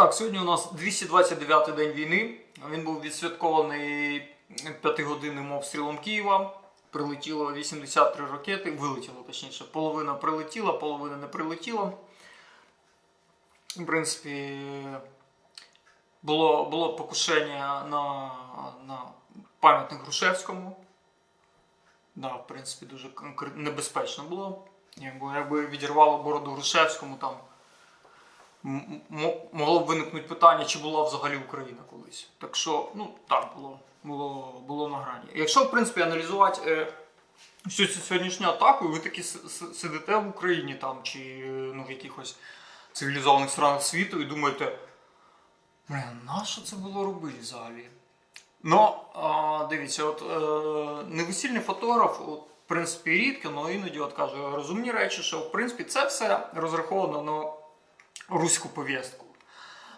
Так, сьогодні у нас 229-й день війни. Він був відсвяткований п'ятигодинним обстрілом Києва. Прилетіло 83 ракети, вилетіло точніше. Половина прилетіла, половина не прилетіла. В принципі, було, було покушення на, на пам'ятник Грушевському. Да, в принципі, дуже небезпечно було. Якби, відірвало бороду Грушевському, там могло б виникнути питання, чи була взагалі Україна колись. Так що, ну так було, було, було на грані. Якщо, в принципі, аналізувати е, всю цю сьогоднішню атаку, ви таки сидите в Україні там, чи ну, в якихось цивілізованих странах світу і думаєте, блин, на що це було робити взагалі? Ну, дивіться, от е, невесільний фотограф, от, в принципі, рідко, але іноді от каже розумні речі, що в принципі це все розраховано на руську повістку.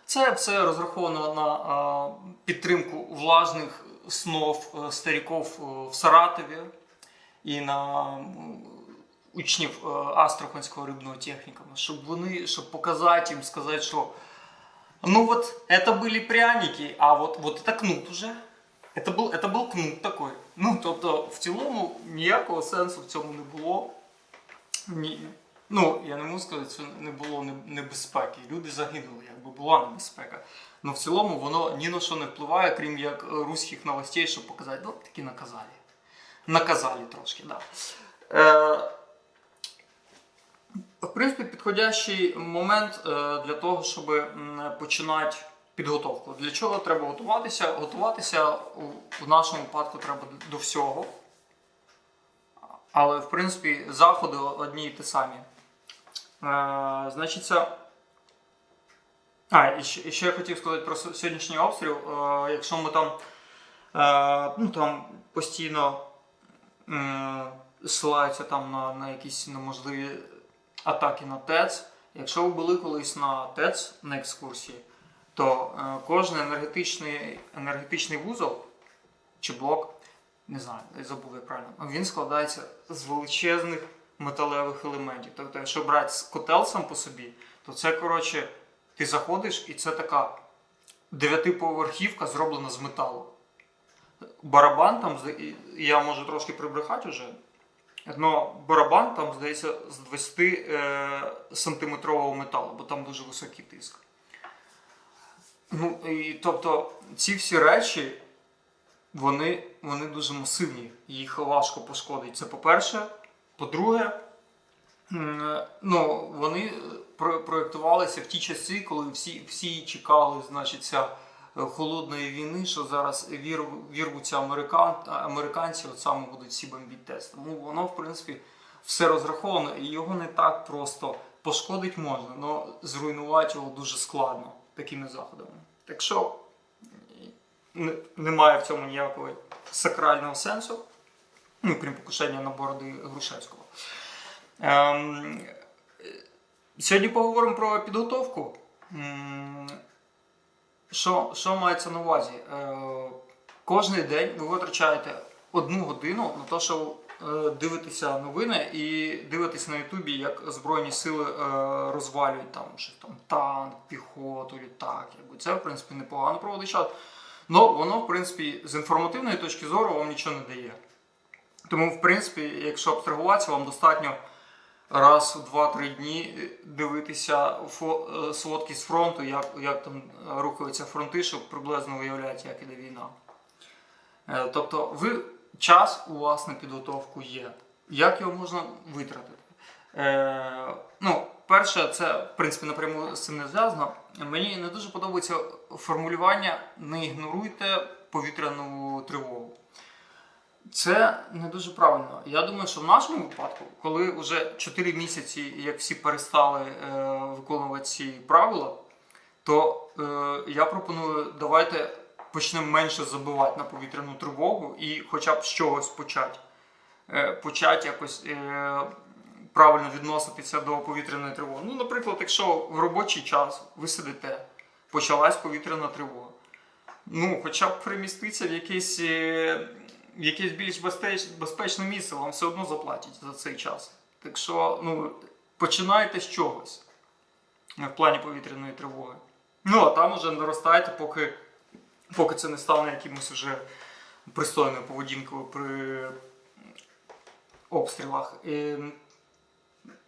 Це все розраховано на а, підтримку влажних снов е, старіків е, в Саратові і на м, учнів е, Астраханського рибного технікуму, щоб вони, щоб показати їм, сказати, що ну вот это были пряники, а вот, вот это кнут уже. Это був, это був кнут такой. Ну, тобто, в цілому ніякого сенсу в цьому не було. Ні, ну, я не можу сказати, що не було небезпеки. Люди загинули, якби була небезпека. Ну в цілому воно ні на що не впливає, крім як руських новостей, щоб показати, ну, таки наказали. Наказали трошки, так. Да. Е, в принципі, підходящий момент е, для того, щоб починати підготовку. Для чого треба готуватися? Готуватися в нашому випадку треба до всього. Але, в принципі, заходи одні і ті самі. Е, значить. А, і ще, я хотів сказати про сьогоднішній обстріл. Якщо ми там, ну, там постійно ссилаються там на, на якісь неможливі атаки на ТЕЦ. Якщо ви були колись на ТЕЦ на екскурсії, то кожен енергетичний, енергетичний вузол чи блок, не знаю, забув як правильно, він складається з величезних металевих елементів. Тобто, якщо брати котел сам по собі, то це коротше, ти заходиш і це така дев'ятиповерхівка зроблена з металу. Барабан там, я можу трошки прибрехати вже. Но барабан там, здається, з 20 е, сантиметрового металу, бо там дуже високий тиск. Ну, і, тобто, ці всі речі, вони, вони дуже масивні, їх важко пошкодити. Це по-перше. По-друге, ну, вони проєктувалися в ті часи, коли всі, всі чекали, значить, ця е, холодної війни, що зараз вір, вірвуться американ, американці, от саме будуть всі бомбити тест. Тому воно, в принципі, все розраховано, і його не так просто пошкодити можна, але зруйнувати його дуже складно такими заходами. Так що немає в цьому ніякого сакрального сенсу, ну, крім покушення на бороди Грушевського. Ем, сьогодні поговоримо про підготовку. Що, що мається на увазі? Е, кожний день ви витрачаєте одну годину на те, що е, дивитеся новини і дивитися на Ютубі, як Збройні сили е, розвалюють там щось там танк, піхоту, літак. Якби це, в принципі, непогано проводить час. Ну, воно, в принципі, з інформативної точки зору вам нічого не дає. Тому, в принципі, якщо абстрагуватися, вам достатньо раз в 2-3 дні дивитися е, сводки з фронту, як, як там рухаються фронти, щоб приблизно виявляти, як іде війна. Е, Тобто, ви, час у вас на підготовку є. Як його можна витратити? Е, ну, перше, це в принципі напряму з цим не зв'язано. Мені не дуже подобається формулювання не ігноруйте повітряну тривогу. Це не дуже правильно. Я думаю, що в нашому випадку, коли вже 4 місяці, як всі перестали е, виконувати ці правила, то е, я пропоную, давайте почнемо менше забивати на повітряну тривогу і хоча б з чогось почати. Е, почати якось е, правильно відноситися до повітряної тривоги. Ну, наприклад, якщо в робочий час ви сидите, почалась повітряна тривога. Ну, хоча б приміститися в якесь, е, якесь більш безпеч, безпечне місце, вам все одно заплатять за цей час. Так що, ну, починайте з чогось е, в плані повітряної тривоги. Ну, а там уже наростаєте, поки, поки це не стане якимось уже пристойною поведінкою при обстрілах. І,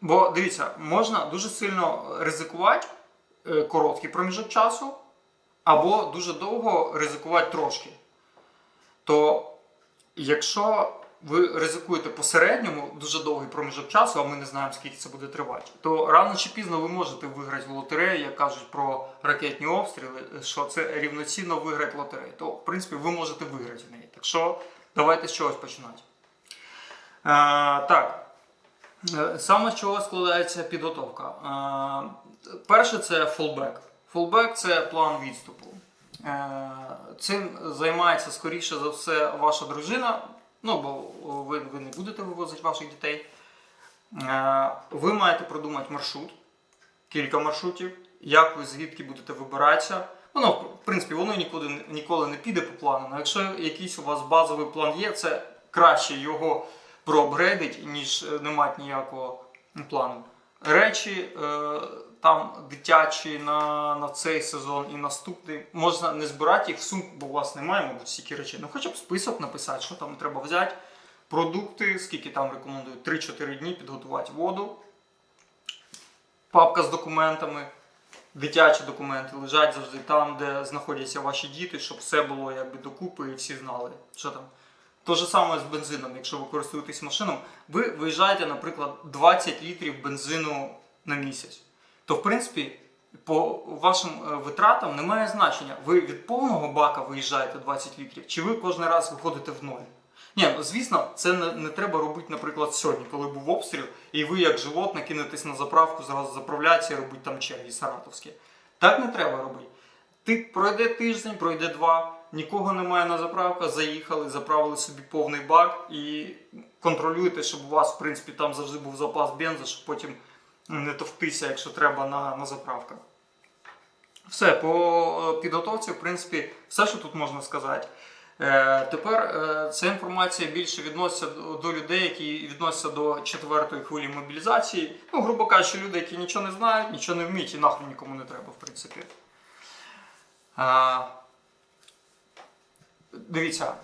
бо дивіться, можна дуже сильно ризикувати е, короткий проміжок часу, або дуже довго ризикувати трошки. То якщо ви ризикуєте по середньому дуже довгий проміжок часу, а ми не знаємо, скільки це буде тривати, то рано чи пізно ви можете виграти в лотерею, як кажуть про ракетні обстріли, що це рівноцінно виграти лотерею. То, в принципі, ви можете виграти в неї. Так що давайте з чогось починати. Е, так. Е, Саме з чого складається підготовка? Е, Перше це фолбек. Фолбек це план відступу. Е, Цим займається скоріше за все ваша дружина. Ну, бо ви, ви не будете вивозити ваших дітей. Е, Ви маєте продумати маршрут, кілька маршрутів, як ви звідки будете вибиратися. Воно, в принципі, воно нікуди, ніколи не піде по плану. Але якщо якийсь у вас базовий план є, це краще його проапгрейдить, ніж е, не мати ніякого плану. Речі там дитячі на, на цей сезон і наступний. Можна не збирати їх в сумку, бо у вас немає, мабуть, стільки речей. Ну хоча б список написати, що там треба взяти. Продукти, скільки там рекомендують, 3-4 дні підготувати воду. Папка з документами, дитячі документи лежать завжди там, де знаходяться ваші діти, щоб все було якби докупи і всі знали, що там. То же саме з бензином, якщо ви користуєтесь машином, ви виїжджаєте, наприклад, 20 літрів бензину на місяць. То, в принципі, по вашим е, витратам немає значення. Ви від повного бака виїжджаєте 20 літрів, чи ви кожен раз виходите в ноль. Ні, ну, звісно, це не, не треба робити, наприклад, сьогодні, коли був обстріл, і ви, як животне, кинетесь на заправку, зразу заправляться і робити там черги саратовські. Так не треба робити. Ти пройде тиждень, пройде два, нікого немає на заправках, заїхали, заправили собі повний бак і контролюєте, щоб у вас, в принципі, там завжди був запас бензу, щоб потім не товктися, якщо треба на, на заправках. Все, по е, підготовці, в принципі, все, що тут можна сказати. Е, тепер е, ця інформація більше відноситься до, людей, які відносяться до четвертої хвилі мобілізації. Ну, грубо кажучи, люди, які нічого не знають, нічого не вміють і нахрен нікому не треба, в принципі. Дивіться,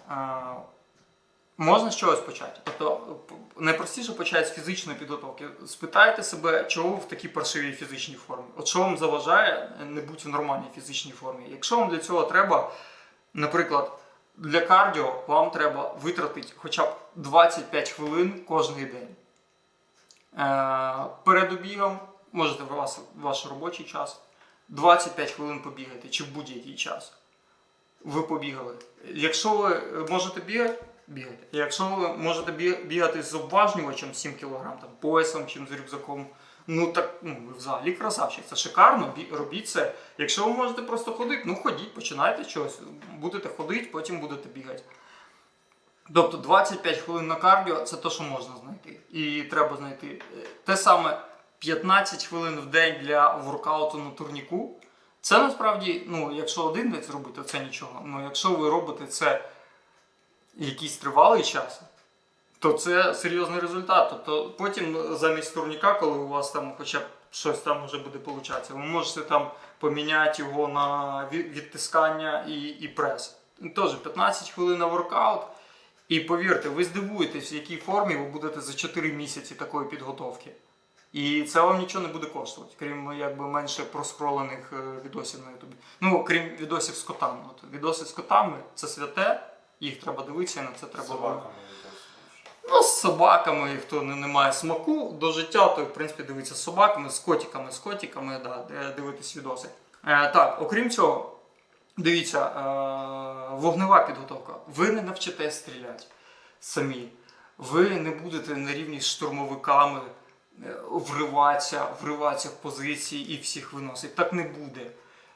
можна з чогось почати. Тобто найпростіше почати з фізичної підготовки. Спитайте себе, чого ви в такій паршивій фізичній формі. От що вам заважає не бути в нормальній фізичній формі. Якщо вам для цього треба, наприклад, для кардіо вам треба витратити хоча б 25 хвилин кожен день. Е, перед обігом, можете вас, ваш робочий час, 25 хвилин побігайте чи в будь-який час. Ви побігали. Якщо ви можете бігати, бігайте. Якщо ви можете бігати з обважнювачем 7 кг, там, поясом чи з рюкзаком, ну так ну, ви взагалі красавчик. Це шикарно, робіть це. Якщо ви можете просто ходити, ну ходіть, починайте щось. Будете ходити, потім будете бігати. Тобто 25 хвилин на кардіо це те, що можна знайти. І треба знайти. Е, Те саме 15 хвилин в день для воркауту на турніку. Це насправді, ну, якщо один день зробити, то це нічого. Ну, якщо ви робите це якийсь тривалий час, то це серйозний результат. Тобто потім замість турніка, коли у вас там хоча б щось там вже буде получатися, ви можете там поміняти його на відтискання і, і прес. Теж 15 хвилин на воркаут. І повірте, ви здивуєтесь, в якій формі ви будете за 4 місяці такої підготовки. І це вам нічого не буде коштувати, крім якби менше проскролених е, відосів на Ютубі. Ну, крім відосів з котами. От, відоси з котами це святе, їх треба дивитися, і на це треба. Собаками Ну, з собаками, хто не, не має смаку до життя, то в принципі дивиться з собаками, з котиками, з котиками, да, дивитись відоси. Е, так, окрім цього, дивіться, е, вогнева підготовка. Ви не навчите стріляти самі. Ви не будете на рівні з штурмовиками е, вриватися, вриватися в позиції і всіх виносити. Так не буде.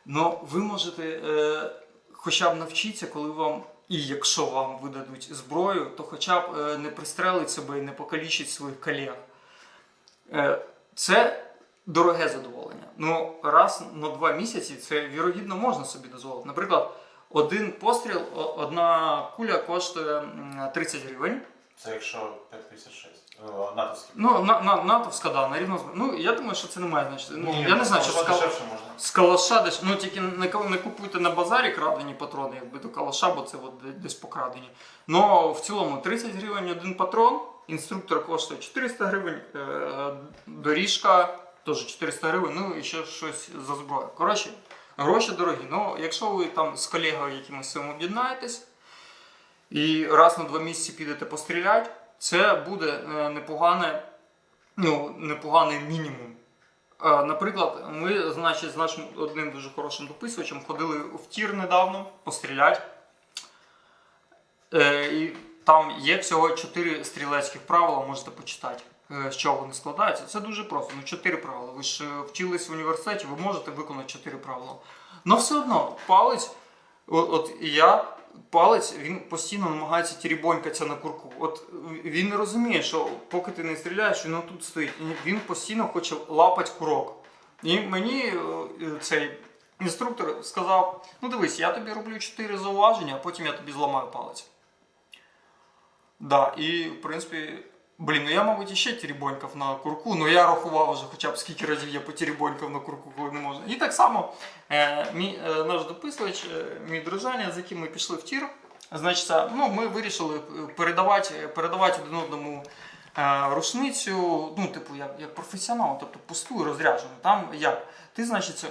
Но ви можете е, хоча б навчитися, коли вам, і якщо вам видадуть зброю, то хоча б е, не пристрелить себе і не покалічить своїх колег. Е, це дороге задоволення. Ну, раз на два місяці це вірогідно можна собі дозволити. Наприклад, один постріл, одна куля коштує 30 гривень. Це якщо 5,56. Ну, натовський. Ну, на, на, натовська, да, на рівно. Ну, я думаю, що це не має значення. Ну, я не знаю, що скал... дешевше можна. з калаша десь. Ну, тільки не, не купуйте на базарі крадені патрони, якби до калаша, бо це от де- десь покрадені. Ну, в цілому 30 гривень один патрон, інструктор коштує 400 гривень, е, доріжка теж 400 гривень, ну і ще щось за зброю. Коротше, гроші дорогі. Ну, якщо ви там з колегою якимось своїм об'єднаєтесь і раз на два місяці підете постріляти, це буде е, непогане, ну, непоганий мінімум. Е, Наприклад, ми, значить, з нашим одним дуже хорошим дописувачем ходили в тір недавно постріляти. Е, І там є всього чотири стрілецьких правила, можете почитати, з чого вони складаються. Це дуже просто. Ну, чотири правила. Ви ж вчились в університеті, ви можете виконати чотири правила. Але все одно палець, от, от я. Палець він постійно намагається тірібонькатися на курку. От він не розуміє, що поки ти не стріляєш, він тут стоїть. Він постійно хоче лапати курок. І мені е, цей інструктор сказав: ну дивись, я тобі роблю 4 зауваження, а потім я тобі зламаю палець. Да, і в принципі, блін, ну я, мабуть, іще тірібонькав на курку, ну я рахував вже хоча б скільки разів я потірібонькав на курку, коли не можна. І так само е, мій, е, наш дописувач, е, мій дружання, з яким ми пішли в тір, значить, ну, ми вирішили передавати, передавати один одному е, рушницю, ну, типу, як, як професіонал, тобто пусту і розряджену. Там як? Ти, значить,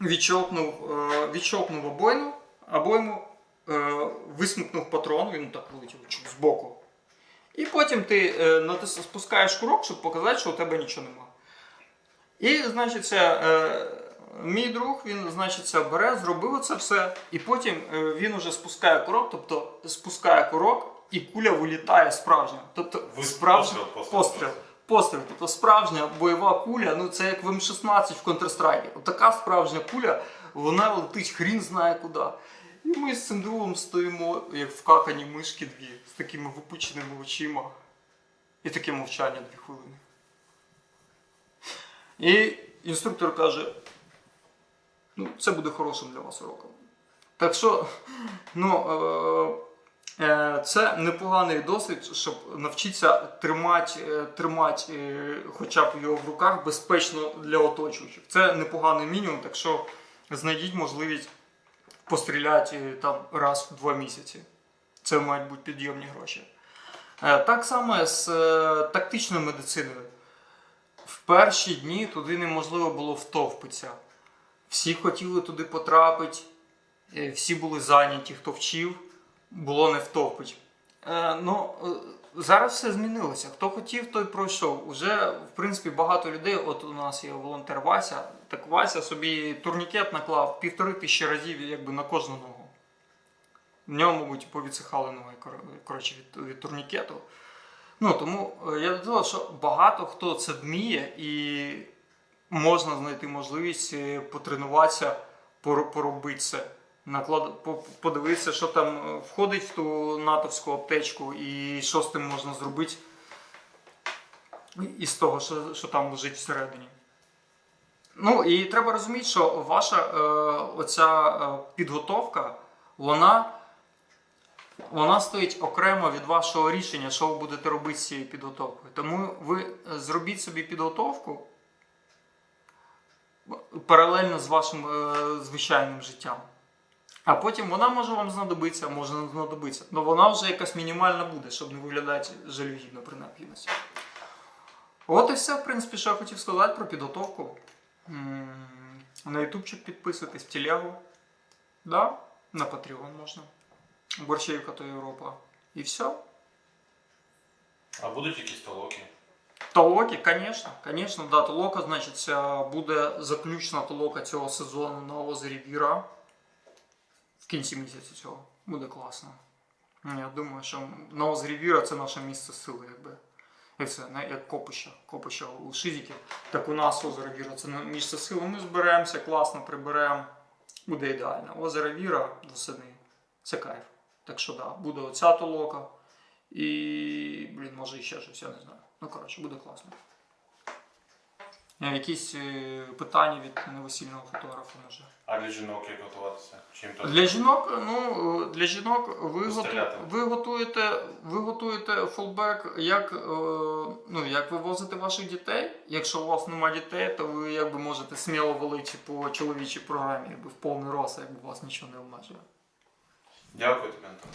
відчопнув, е, відчопнув обойму, обойму е, висмикнув патрон, він так вилетів чук, збоку. І потім ти е, спускаєш курок, щоб показати, що у тебе нічого нема. І, значить, е, мій друг, він, значить, бере, зробив це все, і потім е, він уже спускає курок, тобто спускає курок, і куля вилітає справжня. Тобто Ви- справжня постріл, постріл, постріл. тобто справжня бойова куля, ну це як в М16 в Counter-Strike. Така справжня куля, вона летить хрін знає куди. І ми з цим другом стоїмо, як вкакані мишки дві, з такими випученими очима. І таке мовчання дві хвилини. І інструктор каже: ну, це буде хорошим для вас уроком. Так що, ну, е, е, це непоганий досвід, щоб навчитися тримати, е, тримати хоча б його в руках безпечно для оточуючих. Це непоганий мінімум, так що знайдіть можливість постріляти е, там раз в два місяці. Це мають бути підйомні гроші. Е, Так само з е, тактичною медициною. В перші дні туди неможливо було втовпитися. Всі хотіли туди потрапити, всі були зайняті, хто вчив, було не втовпить. Е, ну, е, зараз все змінилося. Хто хотів, той пройшов. Уже, в принципі, багато людей. От у нас є волонтер Вася. Так Вася собі турнікет наклав півтори тисячі разів якби на кожну ногу. В ньому, мабуть, повідсихали ноги коротше, від, від турнікету. Ну, тому е, я до того, що багато хто це вміє і можна знайти можливість потренуватися, пор- поробити це. Наклад... по- Подивитися, що там е, входить в ту натовську аптечку і що з тим можна зробити із того, що, що там лежить всередині. Ну і треба розуміти, що ваша е, оця е, підготовка, вона, вона стоїть окремо від вашого рішення, що ви будете робити з цією підготовкою. Тому ви е, зробіть собі підготовку паралельно з вашим е, звичайним життям. А потім вона може вам знадобитися, може не знадобитися. Але вона вже якась мінімальна буде, щоб не виглядати жалюгідно при необхідності. От і все, в принципі, що я хотів сказати про підготовку. На ютубчик підписуйтесь, в телегу. Да? На Patreon можна. Борщевка то Європа. І все. А будуть якісь толоки? Толоки, звісно, звісно, да, толока, значить, ця буде заключна толока цього сезону на озері Віра. Кінці місяця цього. Буде класно. Я думаю, що на озері Віра це наше місце сили, якби. І все, як копище, копище у Шизиків. Так у нас озеро Віра це місце сили. Ми зберемося, класно приберемо. Буде ідеально. Озеро Віра восени. Це кайф. Так що да, буде оця толока. І, блін, може ще щось, я не знаю. Ну, коротше, буде класно. Е, Якісь е, питання від невесільного фотографа може. А для жінок як готуватися? Чим то? Для жінок, ну е, для жінок ви, готу, ви готуєте, ви готуєте фолбек, як, ну, як ви возите ваших дітей. Якщо у вас немає дітей, то ви якби можете сміло валити по чоловічій програмі, якби в повний рост, якби вас нічого не обмежує. Дякую тобі, Антон.